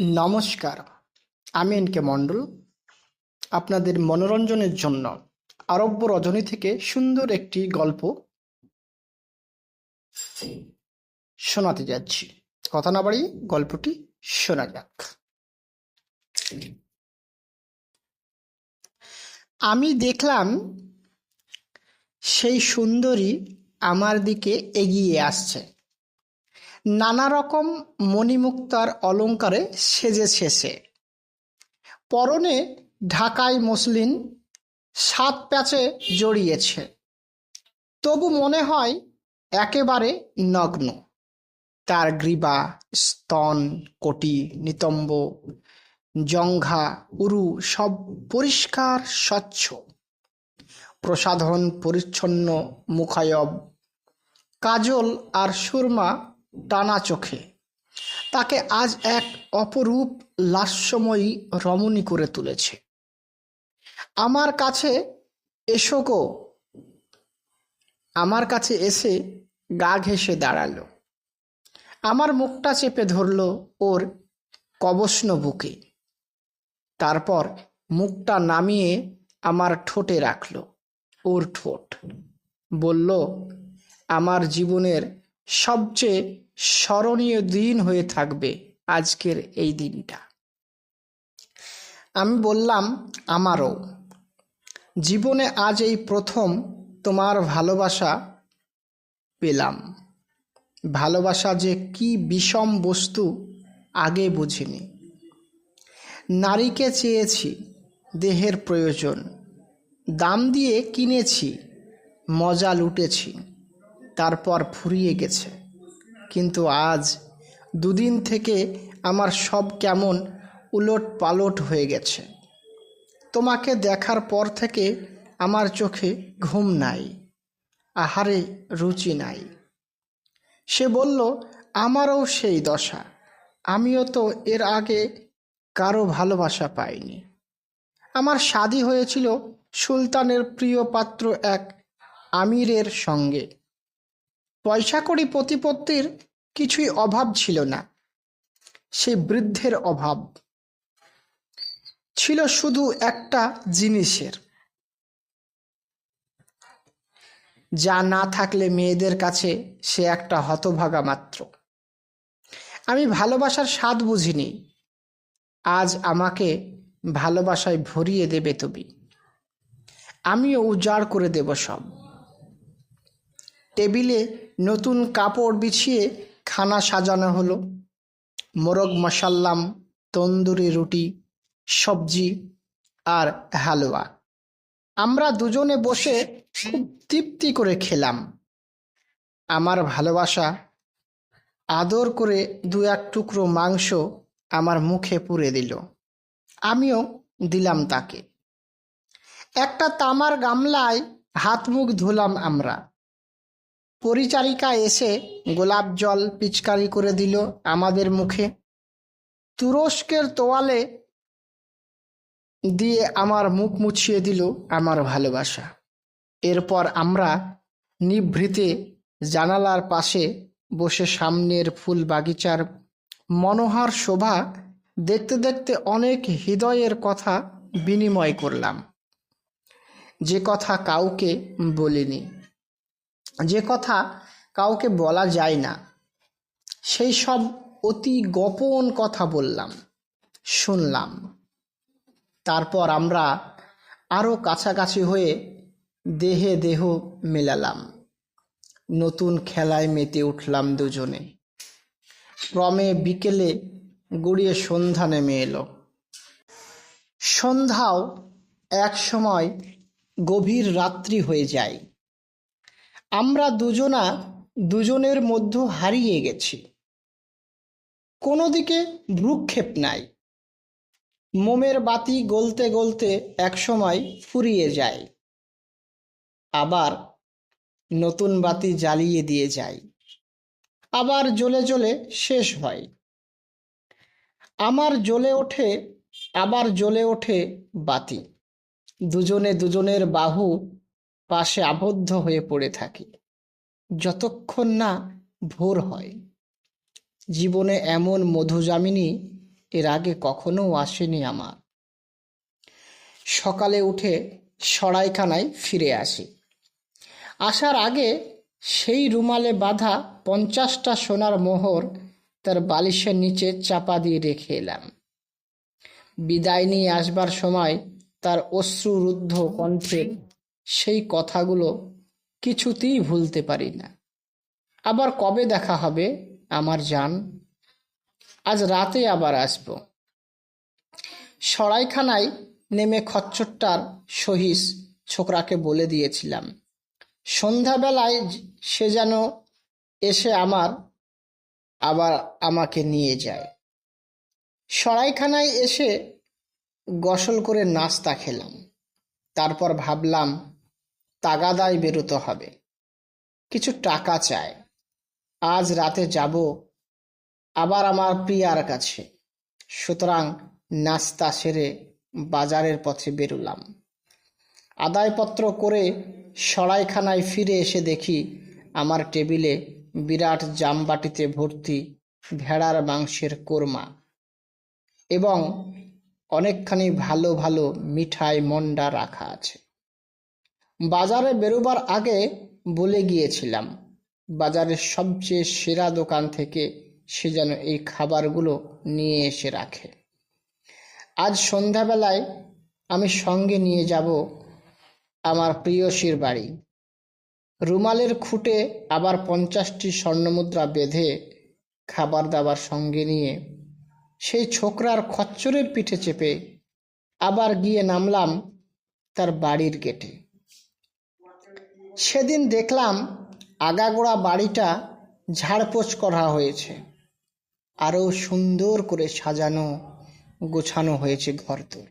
নমস্কার, আমি N K মণ্ডল। আপনাদের মনোরঞ্জনের জন্য আরব্য রজনী থেকে সুন্দর একটি গল্প শোনাতে যাচ্ছি। কথা না বাড়িয়ে গল্পটি শোনা যাক। আমি দেখলাম সেই সুন্দরী আমার দিকে এগিয়ে আসছে। নানা রকম মণিমুক্তার অলঙ্কারে সেজেছে সে পরনে ঢাকায় মসলিন, সাত প্যাচে জড়িয়েছে। তবু মনে হয় একেবারে নগ্ন। তার গ্রীবা, স্তন, কোটি, নিতম্ব, জঙ্ঘা, উরু সব পরিষ্কার স্বচ্ছ। প্রসাধন, পরিচ্ছন্ন, মুখায়ব। কাজল আর সুরমা টানা চোখে। তাকে আজ এক অপরূপ লাস্যময়ী রমণী করে তুলেছে। আমার কাছে এসো গো। আমার কাছে এসে গা ঘেঁষে দাঁড়াল। আমার মুখটা চেপে ধরলো ওর কবস্ন বুকে। তারপর মুখটা নামিয়ে আমার ঠোঁটে রাখল, ওর ঠোঁট। বলল, আমার জীবনের সবচেয়ে স্মরণীয় দিন হয়ে থাকবে আজকের এই দিনটা। আমি বললাম, আমারও। জীবনে আজ এই প্রথম তোমার ভালোবাসা পেলাম। ভালোবাসা যে কি বিষম বস্তু, আগে বুঝিনি। নারীকে চেয়েছি, দেহের প্রয়োজন। দাম দিয়ে কিনেছি, মজা লুটেছি। তারপর ফুরিয়ে গেছে। কিন্তু আজ দুদিন থেকে আমার সব কেমন উলট পালট হয়ে গেছে। তোমাকে দেখার পর থেকে আমার চোখে ঘুম নাই, আহারে রুচি নাই। সে বলল, আমারও সেই দশা, আমিও তো এর আগে কারও ভালোবাসা পাইনি। আমার শাদি হয়েছিল সুলতানের প্রিয় পাত্র এক আমিরের সঙ্গে। পয়সা কড়ি প্রতিপত্তির কিছুই অভাব ছিল না। সে বৃদ্ধের অভাব। ছিল শুধু একটা জিনিসের। যা না থাকলে মেয়েদের কাছে সে একটা হতভাগা মাত্র। আমি ভালোবাসার স্বাদ বুঝিনি। আজ আমাকে ভালোবাসায় ভরিয়ে দেবে তুমি। আমিও উজাড় করে দেব সব। টেবিলে নতুন কাপড় বিছিয়ে খানা সাজানো হলো। মোরগ মশাল্লাম, তন্দুরি রুটি, সবজি আর হালুয়া। আমরা দুজনে বসে খুব তৃপ্তি করে খেলাম। আমার ভালোবাসা আদর করে দু এক টুকরো মাংস আমার মুখে পুরে দিল। আমিও দিলাম তাকে। একটা তামার গামলায় হাত মুখ ধুলাম আমরা। পরিচারিকা এসে গোলাপ জল পিচকারি করে দিল আমাদের মুখে। তুরস্কের তোয়ালে দিয়ে আমার মুখ মুছিয়ে দিল আমার ভালোবাসা। এরপর আমরা নিভৃতে জানালার পাশে বসে সামনের ফুল বাগিচার মনোহর শোভা দেখতে দেখতে অনেক হৃদয়ের কথা বিনিময় করলাম। যে কথা কাউকে বলিনি। যে কথা কাউকে বলা যায় না, সেই সব অতি গোপন কথা বললাম, শুনলাম। তারপর আমরা আরও কাছাকাছি হয়ে দেহে দেহ মেলালাম। নতুন খেলায় মেতে উঠলাম দুজনে। ক্রমে বিকেলে গড়িয়ে সন্ধ্যা নেমে এলো। সন্ধ্যাও এক সময় গভীর রাত্রি হয়ে যায়। আমরা দুজনা দুজনের মধ্যে হারিয়ে গেছি। কোনো দিকে ভ্রুক্ষেপ নাই। মোমের বাতি গলতে গলতে একসময় ফুরিয়ে যায়। আবার নতুন বাতি জ্বালিয়ে দিয়ে যায়। আবার জ্বলে জ্বলে শেষ হয়। আমার জ্বলে ওঠে, আবার জ্বলে ওঠে বাতি। দুজনে দুজনের বাহু পাশে আবদ্ধ হয়ে পড়ে থাকি। যতক্ষণ না ভোর হয়। জীবনে এমন মধুজামিনী এর আগে কখনো আসেনি আমার। সকালে উঠে সরাইখানায় ফিরে আসি। আসার আগে সেই রুমালে বাঁধা পঞ্চাশটা সোনার মোহর তার বালিশের নিচে চাপা দিয়ে রেখে এলাম। বিদায় নিয়ে আসবার সময় তার অশ্রুরুদ্ধ কণ্ঠের সেই কথাগুলো কিছুতেই ভুলতে পারি না। আবার কবে দেখা হবে আমার জান? আজ রাতে আবার আসব। সরাইখানায় নেমে খচ্চরটার সহিস ছোকরাকে বলে দিয়েছিলাম, সন্ধ্যাবেলায় সে যেন এসে আমার, আবার আমাকে নিয়ে যায়। সরাইখানায় এসে গসল করে নাস্তা খেলাম। তারপর ভাবলাম তাগাদায় বেরোতে হবে। কিছু টাকা চায় আজ রাতে যাব আবার আমার প্রিয়ার কাছে। সুতরাং নাস্তা সেরে বাজারের পথে বেরোলাম। আদায়পত্র করে সরাইখানায় ফিরে এসে দেখি আমার টেবিলে বিরাট জামবাটিতে ভর্তি ভেড়ার মাংসের কোরমা এবং অনেকখানি ভালো ভালো মিঠাই মন্ডা রাখা আছে। বাজারে বেরোবার আগে বলে গিয়েছিলাম, বাজারের সবচেয়ে সেরা দোকান থেকে সে যেন এই খাবারগুলো নিয়ে এসে রাখে। আজ সন্ধ্যাবেলায় আমি সঙ্গে নিয়ে যাব আমার প্রিয়সীর বাড়ি। রুমালের খুঁটে আবার পঞ্চাশটি স্বর্ণমুদ্রা বেঁধে খাবার দাবার সঙ্গে নিয়ে সেই ছোকরার খচ্চরের পিঠে চেপে আবার গিয়ে নামলাম তার বাড়ির গেটে। সেদিন দেখলাম আগাগোড়া বাড়িটা ঝাড়পোছ করা হয়েছে। আরও সুন্দর করে সাজানো, গোছানো হয়েছে ঘরদোর।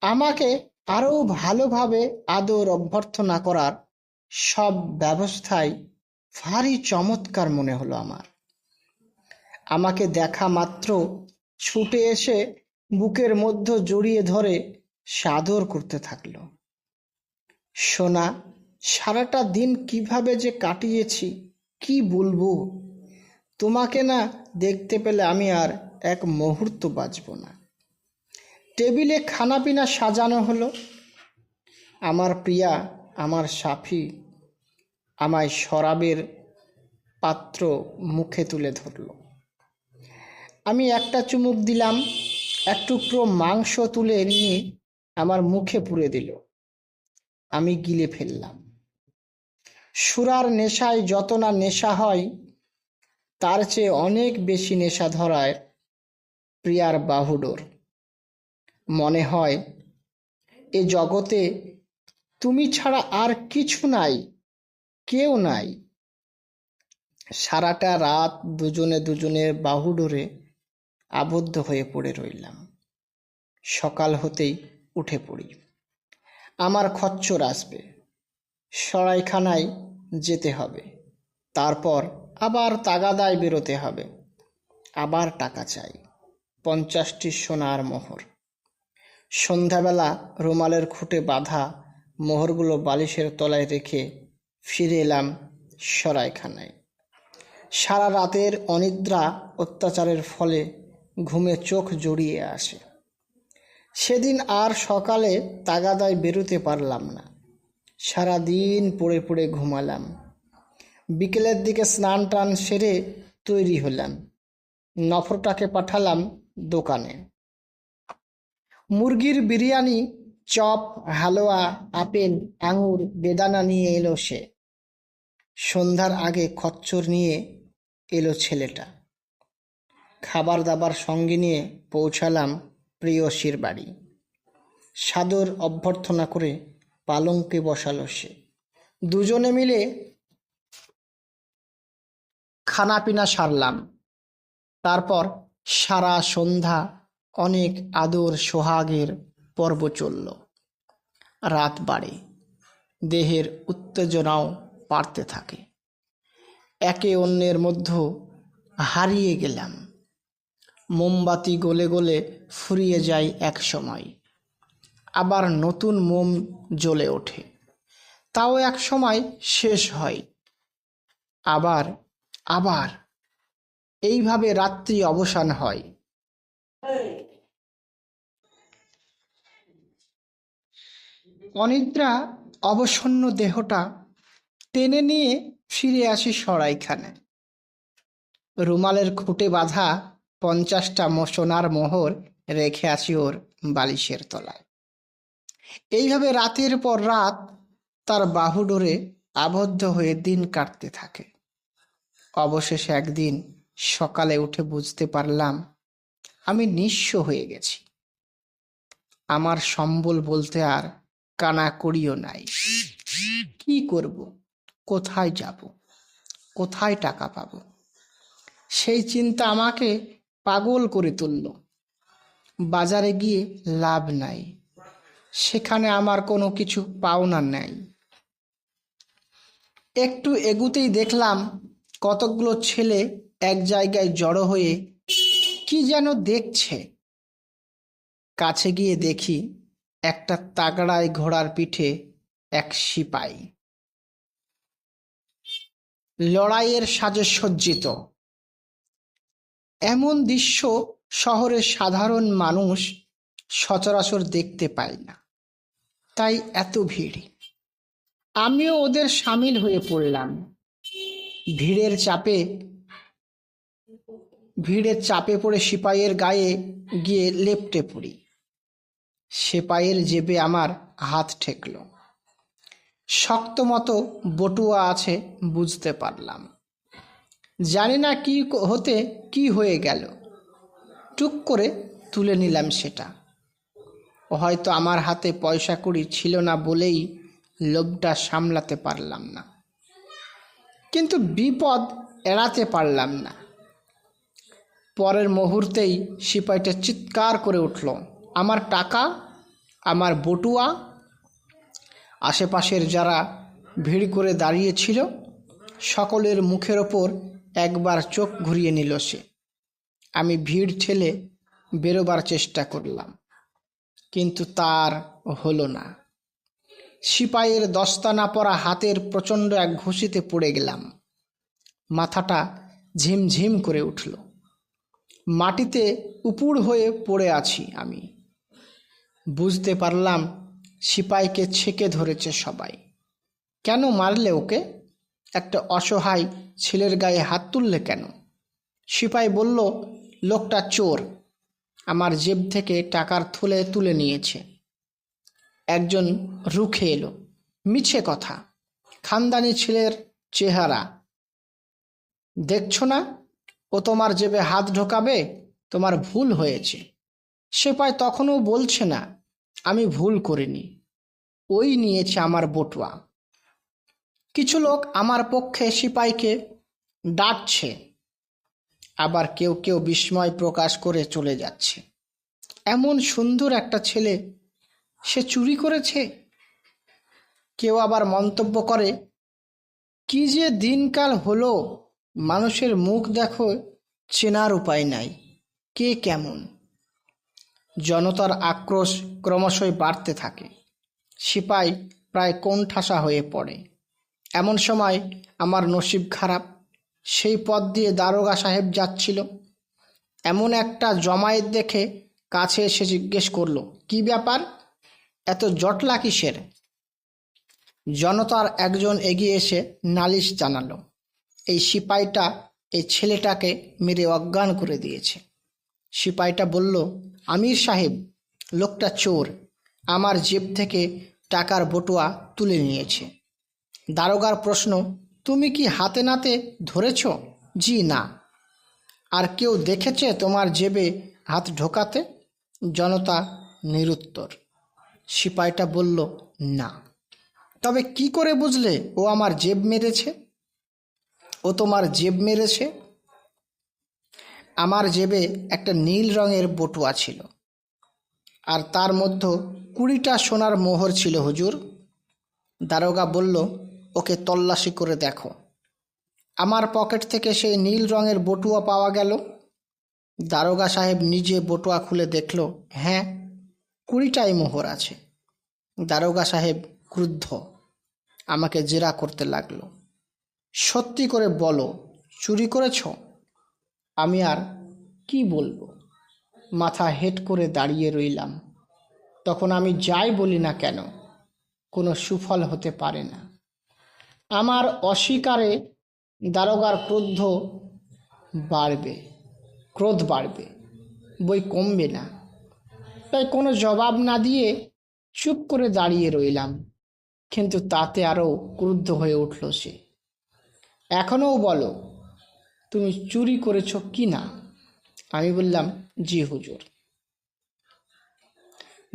আমাকে আরও ভালোভাবে আদর অভ্যর্থনা করার সব ব্যবস্থাই ভারী চমৎকার মনে হলো আমার। আমাকে দেখা মাত্র ছুটে এসে বুকের মধ্যে জড়িয়ে ধরে সাদর করতে থাকল। সোনা সারাটা দিন কীভাবে যে কাটিয়েছি, কি বলব? তোমাকে না দেখতে পেলে আমি আর এক মুহূর্ত বাঁচব না। টেবিলে খানাপিনা সাজানো হলো। আমার প্রিয়া, আমার সাফি আমায় শরাবের পাত্র মুখে তুলে ধরল। আমি একটা চুমুক দিলাম, এক টুকরো মাংস তুলে নিয়ে আমার মুখে পুরে দিল। আমি গিলে ফেললাম। সুরার নেশায় যত না নেশা হয়, তার চেয়ে অনেক বেশি নেশা ধরায় প্রিয়ার বাহুডোর। মনে হয়, এ জগতে তুমি ছাড়া আর কিছু নাই, কেউ নাই। সারাটা রাত দুজনে দুজনের বাহুডোরে আবদ্ধ হয়ে পড়ে রইলাম। সকাল হতেই উঠে পড়ি। আমার খচ্চর আসবে। সরাইখানায় যেতে হবে। তারপর আবার তাগাদায় বেরোতে হবে। আবার টাকা চাই। পঞ্চাশটি সোনার মোহর। সন্ধ্যাবেলা রুমালের খুঁটে বাঁধা মোহরগুলো বালিশের তলায় রেখে ফিরে এলাম সরাইখানায়। সারা রাতের অনিদ্রা অত্যাচারের ফলে ঘুমে চোখ জড়িয়ে আসে। সেদিন আর সকালে তাগাদায় বেরোতে পারলাম না। সারা দিন পড়ে পড়ে ঘুমালাম। বিকেলের দিকে স্নান টান সেরে তৈরি হলাম। নফরটাকে পাঠালাম দোকানে। মুরগির বিরিয়ানি, চপ, হালুয়া, আপেল, আঙুর, বেদানা নিয়ে এলো সে। সন্ধ্যার আগে খচ্চর নিয়ে এলো ছেলেটা। খাবার দাবার সঙ্গে নিয়ে পৌঁছালাম প্রিয়সীর বাড়ি। সাদর অভ্যর্থনা করে পালঙ্কে বসালো সে। দুজনে মিলে খানাপিনা সারলাম। তারপর সারা সন্ধ্যা অনেক আদর সোহাগের পর্ব চলল। রাত বাড়ে, দেহের উত্তেজনাও বাড়তে থাকে। একে অন্যের মধ্যে হারিয়ে গেলাম। মোমবাতি গলে গলে ফুরিয়ে যায় এক সময়। আবার নতুন মোম জ্বলে ওঠে। তাও এক সময় শেষ হয়। আবার আবার। এইভাবে রাত্রি অবসান হয়। অনিদ্রা, অবসন্ন দেহটা টেনে নিয়ে ফিরে আসি সরাইখানে। রুমালের খুঁটে বাঁধা পঞ্চাশটা সোনার মোহর রেখে আসি ওর বালিশের তলায়। এইভাবে রাতের পর রাত তার বাহুডোরে আবদ্ধ হয়ে দিন কাটতে থাকে। অবশেষে একদিন সকালে উঠে বুঝতে পারলাম, আমি নিঃস্ব হয়ে গেছি। আমার সম্বল বলতে আর কানা করিও নাই। কি করব? কোথায় যাব? কোথায় টাকা পাবো? সেই চিন্তা আমাকে পাগল করে তুলল। বাজারে গিয়ে লাভ নাই। সেখানে আমার কোনো কিছু পাওনা নেই। একটু এগুতেই দেখলাম কতকগুলো ছেলে এক জায়গায় জড়ো হয়ে কি যেন দেখছে। কাছে গিয়ে দেখি একটা তাগড়ায় ঘোড়ার পিঠে এক সিপাই। লড়াইয়ের সাজে সজ্জিত। এমন দৃশ্য শহরের সাধারণ মানুষ সচরাচর দেখতে পায় না। তাই এত ভিড়। আমিও ওদের সামিল হয়ে পড়লাম। ভিড়ের চাপে ভিড়ের চাপে পড়ে সিপাইয়ের গায়ে গিয়ে লেপটে পড়ি। সেপাইয়ের জেবে আমার হাত ঠেকল। শক্ত মতো বটুয়া আছে বুঝতে পারলাম। জানি না কি হতে, কি হয়ে গেল। টুক করে তুলে নিলাম সেটা। হয়তো আমার হাতে পয়সা কুড়ি ছিল না বলেই লোভটা সামলাতে পারলাম না। কিন্তু বিপদ এড়াতে পারলাম না। পরের মুহূর্তেই সিপাইটা চিৎকার করে উঠল, আমার টাকা, আমার বটুয়া, আশেপাশের যারা ভিড় করে দাঁড়িয়েছিল, সকলের মুখের ওপর একবার চোখ ঘুরিয়ে নিল সে। আমি ভিড় ঠেলে বেরোবার চেষ্টা করলাম। কিন্তু তার হলো না। সিপাইয়ের দস্তানা পরা হাতের প্রচণ্ড এক ঘুষিতে পড়ে গেলাম। মাথাটা ঝিমঝিম করে উঠল। মাটিতে উপুড় হয়ে পড়ে আছি আমি। বুঝতে পারলাম সিপাইকে ছেকে ধরেছে সবাই। কেন মারলে ওকে? একটা অসহায় ছেলের গায়ে হাত তুললে কেন? সিপাই বলল, লোকটা চোর আমার জেব থেকে টাকার থলে তুলে নিয়েছে। একজন রুখে এলো। মিছে কথা। খানদানি ছেলের চেহারা। দেখছ না? ও তোমার জেবে হাত ঢোকাবে? তোমার ভুল হয়েছে। সেপাই তখনও বলছে না, আমি ভুল করিনি। ওই নিয়েছে আমার বটুয়া। কিছু লোক আমার পক্ষে সিপাইকে ডাকছে। আবার কেউ কেউ বিস্ময় প্রকাশ করে চলে যাচ্ছে। এমন সুন্দর একটা ছেলে সে চুরি করেছে? কেউ আবার মন্তব্য করে, কি যে দিনকাল হলো, মানুষের মুখ দেখো, চেনার উপায় নাই, কে কেমন? জনতার আক্রোশ ক্রমশই বাড়তে থাকে। সিপাই প্রায় কোণঠাসা হয়ে পড়ে। এমন সময় আমার নসিব খারাপ। সেই পথ দিয়ে দারোগা সাহেব যাচ্ছিল। এমন একটা জমায়েত দেখে কাছে এসে জিজ্ঞেস করল, কি ব্যাপার? এত জটলা কিসের? জনতার একজন এগিয়ে এসে নালিশ জানালো, এই সিপাইটা এই ছেলেটাকে মেরে অজ্ঞান করে দিয়েছে। সিপাইটা বলল, আমির সাহেব, লোকটা চোর, আমার জেব থেকে টাকার বটুয়া তুলে নিয়েছে। দারোগার প্রশ্ন তুমি কি হাতে নাতে ধরেছ? জি, না। আর কেউ দেখেছে তোমার জেবে হাত ঢোকাতে? জনতা নিরুত্তর। সিপাইটা বলল, না। তবে কি করে বুঝলে ও আমার জেব মেরেছে? ও তোমার জেব মেরেছে? আমার জেবে একটা নীল রঙের বটুয়া ছিল। আর তার মধ্যে কুড়িটা সোনার মোহর ছিল, হুজুর। দারোগা বলল ওকে তল্লাশি করে দেখো। আমার পকেট থেকে সেই নীল রঙের বটুয়া পাওয়া গেল। দারোগা সাহেব নিজে বটুয়া খুলে দেখল হ্যাঁ কুড়িটাই মোহর আছে। দারোগা সাহেব ক্রুদ্ধ, আমাকে জেরা করতে লাগল। সত্যি করে বলো, চুরি করেছ? আমি আর কি বলব? মাথা হেট করে দাঁড়িয়ে রইলাম। তখন আমি যাই বলি না কেন, কোনো সুফল হতে পারে না। আমার অস্বীকারে দারোগার ক্রোধ বাড়বে ক্রোধ বাড়বে, বই কমবে না। তাই কোনো জবাব না দিয়ে চুপ করে দাঁড়িয়ে রইলাম, কিন্তু তাতে আরও ক্রুদ্ধ হয়ে উঠল সে। এখনও বলো, তুমি চুরি করেছ কি না? আমি বললাম, জি হুজুর।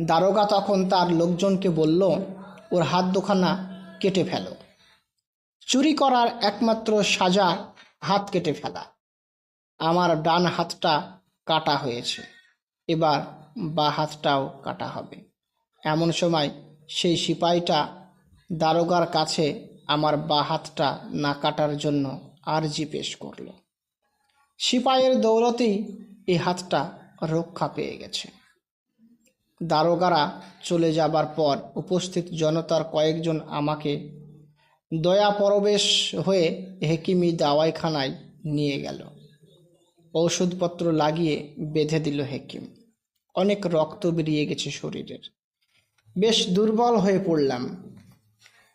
দারোগা তখন তার লোকজনকে বলল, ওর হাত দুখানা কেটে ফেলো। চুরি করার একমাত্র সাজা হাত কেটে ফেলা। আমার ডান হাতটা কাটা হয়েছে, এবার বা হাতটাও কাটা হবে। এমন সময় সেই সিপাহীটা দারোগার কাছে আমার বা হাতটা না কাটার জন্য আর্জি পেশ করল। সিপাহের দৌলতেই এই হাতটা রক্ষা পেয়ে গেছে। দারোগারা চলে যাবার পর উপস্থিত জনতার কয়েকজন আমাকে দয়া পরবেশ হয়ে হেকিমি দাওয়াইখানায় নিয়ে গেল। ঔষধপত্র লাগিয়ে বেঁধে দিল হেকিম। অনেক রক্ত বেরিয়ে গেছে শরীরের। বেশ দুর্বল হয়ে পড়লাম।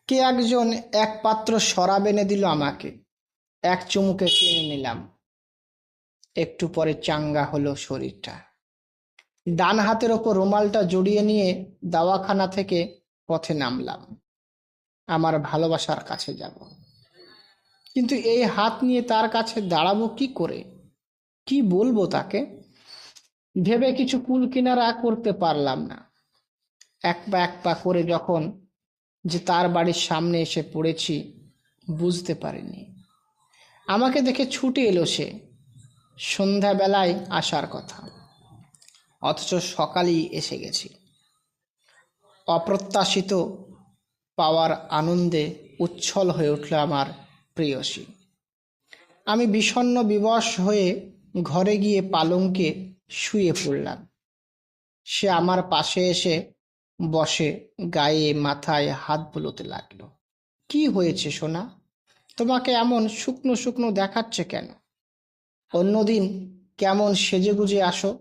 কে একজন এক পাত্র শরাব এনে দিল আমাকে? এক চুমুকে কিনে নিলাম। একটু পরে চাঙ্গা হলো শরীরটা। ডান হাতের ওপর রুমালটা জড়িয়ে নিয়ে দাওয়াখানা থেকে পথে নামলাম। আমার ভালোবাসার কাছে যাব। কিন্তু এই হাত নিয়ে তার কাছে দাঁড়াবো কি করে? কি বলব তাকে? ভেবে কিছু কুল কিনারা করতে পারলাম না। এক পা এক পা করে যখন যে তার বাড়ির সামনে এসে পড়েছি, বুঝতে পারিনি। আমাকে দেখে ছুটে এলো সে সন্ধ্যাবেলায় আসার কথা। অথচ সকালেই এসে গেছি। অপ্রত্যাশিত পাওয়ার আনন্দে উচ্ছল হয়ে উঠল আমার প্রেয়সী। আমি বিষণ্ণ বিবশ হয়ে ঘরে গিয়ে পালঙ্কে শুয়ে পড়লাম। সে আমার পাশে এসে বসে গায়ে মাথায় হাত বুলোতে লাগল। কি হয়েছে সোনা? তোমাকে এমন শুকনো শুকনো দেখাচ্ছে কেন? অন্যদিন কেমন সেজে গুজে আসো,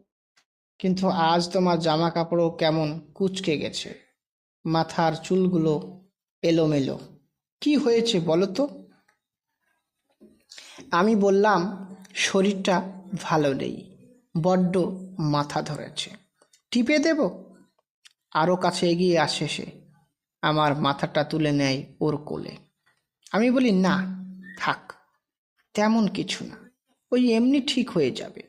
কিন্তু আজ তোমার জামা কাপড়ও কেমন কুচকে গেছে। মাথার চুলগুলো এলোমেলো। কি হয়েছে বলো তো? আমি বললাম, শরীরটা ভালো নেই, বড্ড মাথা ধরেছে। টিপে দেব? আরও কাছে এগিয়ে আসে সে। আমার মাথাটা তুলে নেয় ওর কোলে। আমি বলি, না, থাক, তেমন কিছু না। ওই এমনি ঠিক হয়ে যাবে।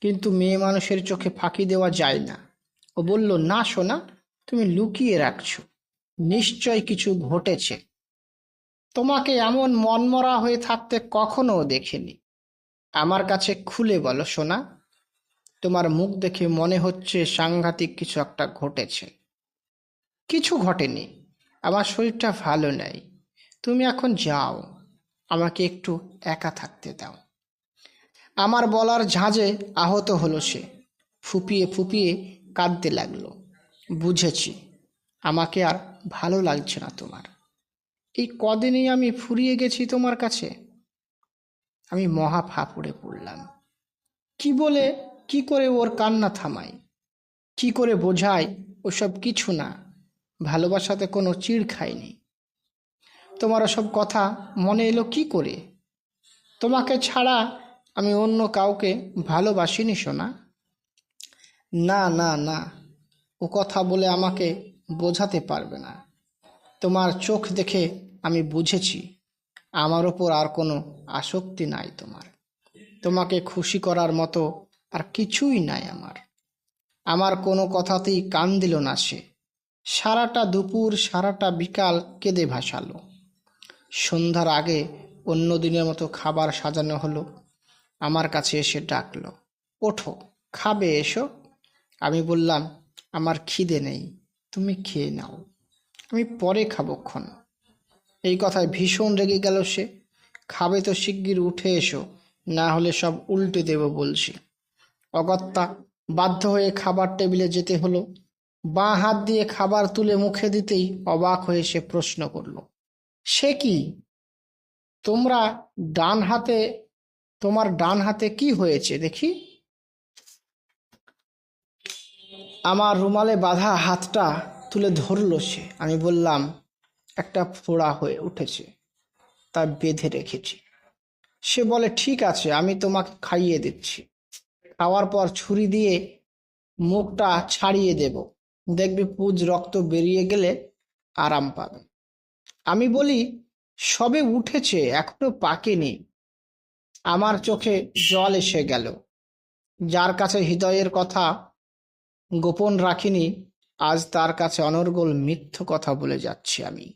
কিন্তু মেয়ে মানুষের চোখে ফাঁকি দেওয়া যায় না। ও বলল, না সোনা, তুমি লুকিয়ে রাখছো। নিশ্চয় কিছু ঘটেছে। তোমাকে এমন মনমরা হয়ে থাকতে কখনো দেখিনি। আমার কাছে খুলে বলো, সোনা। তোমার মুখ দেখে মনে হচ্ছে সাংঘাতিক কিছু একটা ঘটেছে। কিছু ঘটেনি। আমার শরীরটা ভালো নেই। তুমি এখন যাও। আমাকে একটু একা থাকতে দাও। আমার বলার ঝাঁজে আহত হলো সে। ফুপিয়ে ফুপিয়ে কাঁদতে লাগল। বুঝেছি। আমাকে আর ভালো লাগছে না তোমার। এই কদিনেই আমি ফুরিয়ে গেছি তোমার কাছে? আমি মহা ফাঁপড়ে পড়লাম। কি বলে, কি করে ওর কান্না থামাই কি করে বোঝাই ওসব কিছু না, ভালোবাসাতে কোনো চিড় খায়নি। তোমার ওসব কথা মনে এলো কি করে? তোমাকে ছাড়া আমি অন্য কাউকে ভালোবাসিনি শোনা না না না, ও কথা বলে আমাকে বোঝাতে পারবে না। তোমার চোখ দেখে আমি বুঝেছি, আমার ওপর আর কোনো আসক্তি নাই তোমার। তোমাকে খুশি করার মতো আর কিছুই নাই আমার। আমার কোনো কথাতেই কান দিল না সে। সারাটা দুপুর, সারাটা বিকাল কেঁদে ভাসালো। সন্ধ্যার আগে অন্য দিনের মতো খাবার সাজানো হলো। আমার কাছে এসে ডাকলো, ওঠো, খাবে, এসো। আমি বললাম, আমার খিদে নেই। তুমি খেয়ে নাও। আমি পরে খাব ক্ষণ। এই কথায় ভীষণ রেগে গেল সে। খাবে তো শিগগির, উঠে এসো। না হলে সব উল্টে দেব বলছি। অগত্যা বাধ্য হয়ে খাবার টেবিলে যেতে হলো। বাঁ হাত দিয়ে খাবার তুলে মুখে দিতেই অবাক হয়ে সে প্রশ্ন করল, সে কি? তোমরা ডান হাতে, তোমার ডান হাতে কি হয়েছে দেখি? আমার রুমালে বাঁধা হাতটা তুলে ধরলো সে। আমি বললাম, একটা ফোড়া হয়ে উঠেছে, তা বেঁধে রেখেছি। সে বলে, ঠিক আছে, আমি তোমাকে খাইয়ে দিচ্ছি। খাওয়ার পর ছুরি দিয়ে মুখটা ছাড়িয়ে দেব। দেখবে পুজ রক্ত বেরিয়ে গেলে আরাম পাবে। আমি বলি, সবে উঠেছে, এখনও পাকেনি আমার চোখে জল এসে গেল। যার কাছে হৃদয়ের কথা গোপন রাখিনি, আজ তার কাছে অনর্গল মিথ্য কথা বলে যাচ্ছি আমি।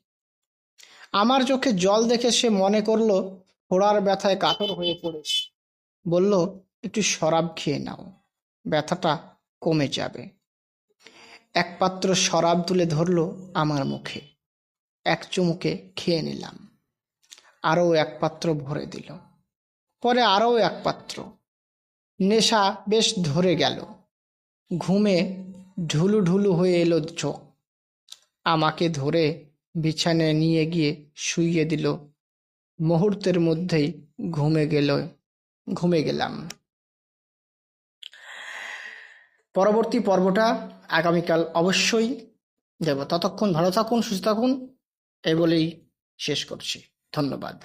আমার চোখে জল দেখে সে মনে করল ফোড়ার ব্যথায় কাতর হয়ে পড়েছে বলল, একটু শরাব খেয়ে নাও, ব্যথাটা কমে যাবে। এক পাত্র শরাব তুলে ধরলো আমার মুখে। এক চুমুকে খেয়ে নিলাম। আরও এক পাত্র ভরে দিল। পরে আরও এক পাত্র নেশা বেশ ধরে গেল। ঘুমে ঢুলু ঢুলু হয়ে এলো চোখ। আমাকে ধরে বিছানায় নিয়ে গিয়ে শুইয়ে দিল। মুহূর্তের মধ্যেই ঘুমে গেল, ঘুমে গেলাম। পরবর্তী পর্বটা আগামীকাল অবশ্যই দেব। ততক্ষণ ভালো থাকুন, সুস্থ থাকুন এই বলেই শেষ করছি। ধন্যবাদ।